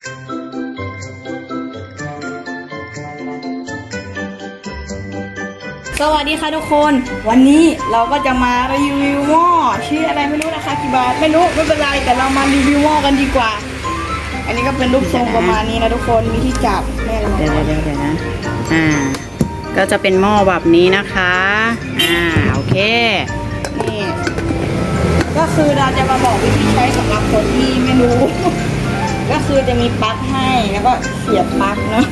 สวัสดีค่ะทุกคน วันนี้เราก็จะมารีวิวหม้อชื่ออะไรไม่รู้นะคะกี่บาทไม่รู้ไม่เป็นไรแต่เรามารีวิวหม้อกันดีกว่า อันนี้ก็เป็นรูปทรงประมาณนี้นะทุกคนมีที่จับแม่เราเดี๋ยวเดี๋ยวเดี๋ยวนะอ่าก็จะเป็นหม้อแบบนี้นะคะอ่าโอเคนี่ก็คือเราจะมาบอกวิธีใช้สำหรับคนที่ไม่รู้ ก็คือจะมีปลั๊กให้แล้วก็เสียบปลั๊กเนาะ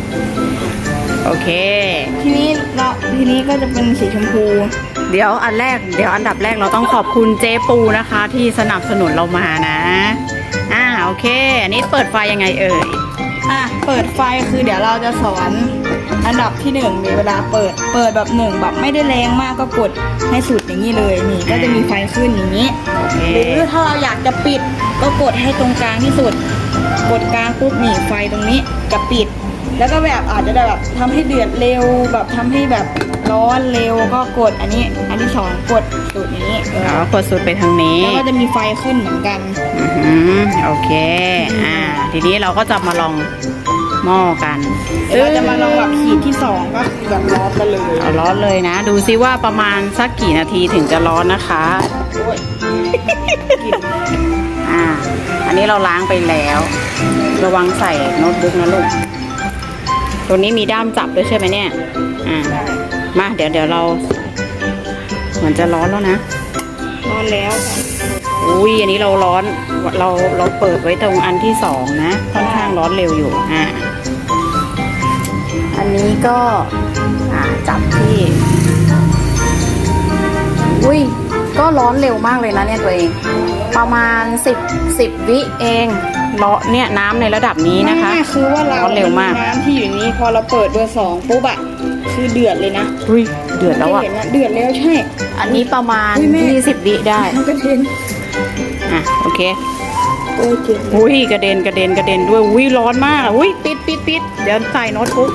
โอเค ทีนี้เราทีนี้ก็จะเป็นสีชมพู เดี๋ยวอันแรก เดี๋ยวอันดับแรกเราต้องขอบคุณเจ๊ปูนะคะ ที่สนับสนุนเรามานะ อ่าโอเค อันนี้เปิดไฟยังไงเอ่ย อะเปิดไฟคือเดี๋ยวเราจะสอนอันดับที่หนึ่งมีเวลาเปิดเปิดแบบหนึ่งแบบไม่ได้แรงมากก็กดให้สุดอย่างนี้เลยนี่ก็จะมีไฟขึ้นอย่างนี้โอเคหรือถ้าเราอยากจะปิดก็กดให้ตรงกลางที่สุด กดกลางปุ๊บนี่ไฟตรงนี้จะปิด แล้วก็แบบอาจจะได้แบบทำให้เดือดเร็วแบบทำให้แบบร้อนเร็วก็กดอันนี้ อันที่สองกดสุดอย่างนี้เออเรากดสุดไปทางนี้ แล้วก็จะมีไฟขึ้นเหมือนกันอือหือโอเค อ่า ทีนี้เราก็จะมาลอง หม้อกันเดี๋ยวเราจะมาลองแบบขีดที่สองก็คือแบบร้อนกันเลยเอาร้อนเลยนะ ดูซิว่าประมาณสักกี่นาทีถึงจะร้อนนะคะโอ้ยกลิ่นอ่าอันนี้เราล้างไปแล้ว ระวังใส่โน้ตบุ๊กนะลูกตัวนี้มีด้ามจับด้วยใช่ไหมเนี่ยอ่าได้มาเดี๋ยวเดี๋ยวเรา เหมือนจะร้อนแล้วนะร้อนแล้วค่ะอุ้ยอันนี้เราร้อนเราเราเปิดไว้ตรงอันที่สองนะค่อนข้างร้อนเร็วอยู่อ่า อันนี้ก็อ่าจับที่ อุ้ย ก็ร้อนเร็วมากเลยนะเนี่ยตัวเอง ประมาณสิบสิบวิเองร้อนเนี่ยน้ำในระดับนี้นะคะไม่ไม่คือว่าเราร้อนเร็วมาก น้ำที่อยู่นี้พอเราเปิดเบอร์สองปุ๊บอะคือเดือดเลยนะอุ้ยเดือดแล้วอะเห็นนะเดือดแล้วใช่ อันนี้ประมาณอุ๊ยแม่20 วิได้มันกระเด็นอะโอเค โอ้ยเจ็บอุ้ยกระเด็นกระเด็นกระเด็นด้วยอุ้ยร้อนมากอุ้ยปิดปิดปิดเดี๋ยวใส่โน้ตบุ๊ก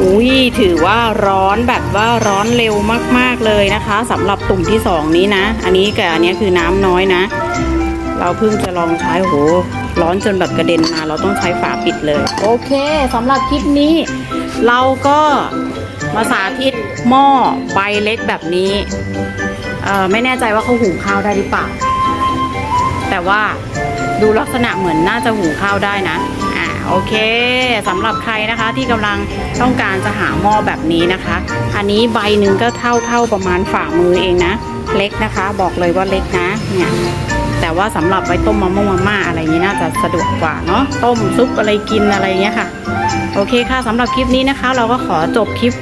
อุ้ยถือว่าร้อนแบบว่าร้อนเร็วมากๆเลยนะคะสำหรับตุ่มที่สองนี้นะ อันนี้กับอันนี้คือน้ำน้อยนะ เราเพิ่งจะลองใช้โหร้อนจนแบบกระเด็นมา เราต้องใช้ฝาปิดเลย โอเคสำหรับคลิปนี้ เราก็มาสาธิตหม้อใบเล็กแบบนี้เออไม่แน่ใจว่าเขาหุงข้าวได้หรือเปล่า แต่ว่าดูลักษณะเหมือนน่าจะหุงข้าวได้นะอ่าโอเคสำหรับใครนะคะที่กำลังต้องการจะหาหม้อแบบนี้นะคะ อันนี้ใบหนึ่งก็เท่าเท่าประมาณฝ่ามือเองนะ เล็กนะคะ บอกเลยว่าเล็กนะเนี่ยแต่ว่าสำหรับไว้ต้มมะม่วงมาม่าอะไรอย่างนี้น่าจะสะดวกกว่าเนาะต้มซุปอะไรกินอะไรอย่างเงี้ยค่ะ โอเคค่ะสำหรับคลิปนี้นะคะ เราก็ขอจบคลิป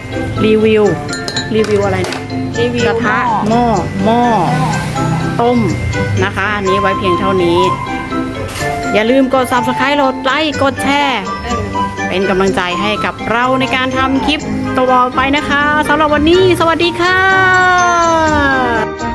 รีวิวรีวิวอะไรเนี่ยรีวิวกระทะหม้อหม้อ ต้มนะคะ อันนี้ไว้เพียงเท่านี้ อย่าลืมกด subscribe กดไลค์กดแชร์เป็นกำลังใจให้กับเราในการทำคลิปต่อไปนะคะสำหรับวันนี้ สวัสดีค่ะ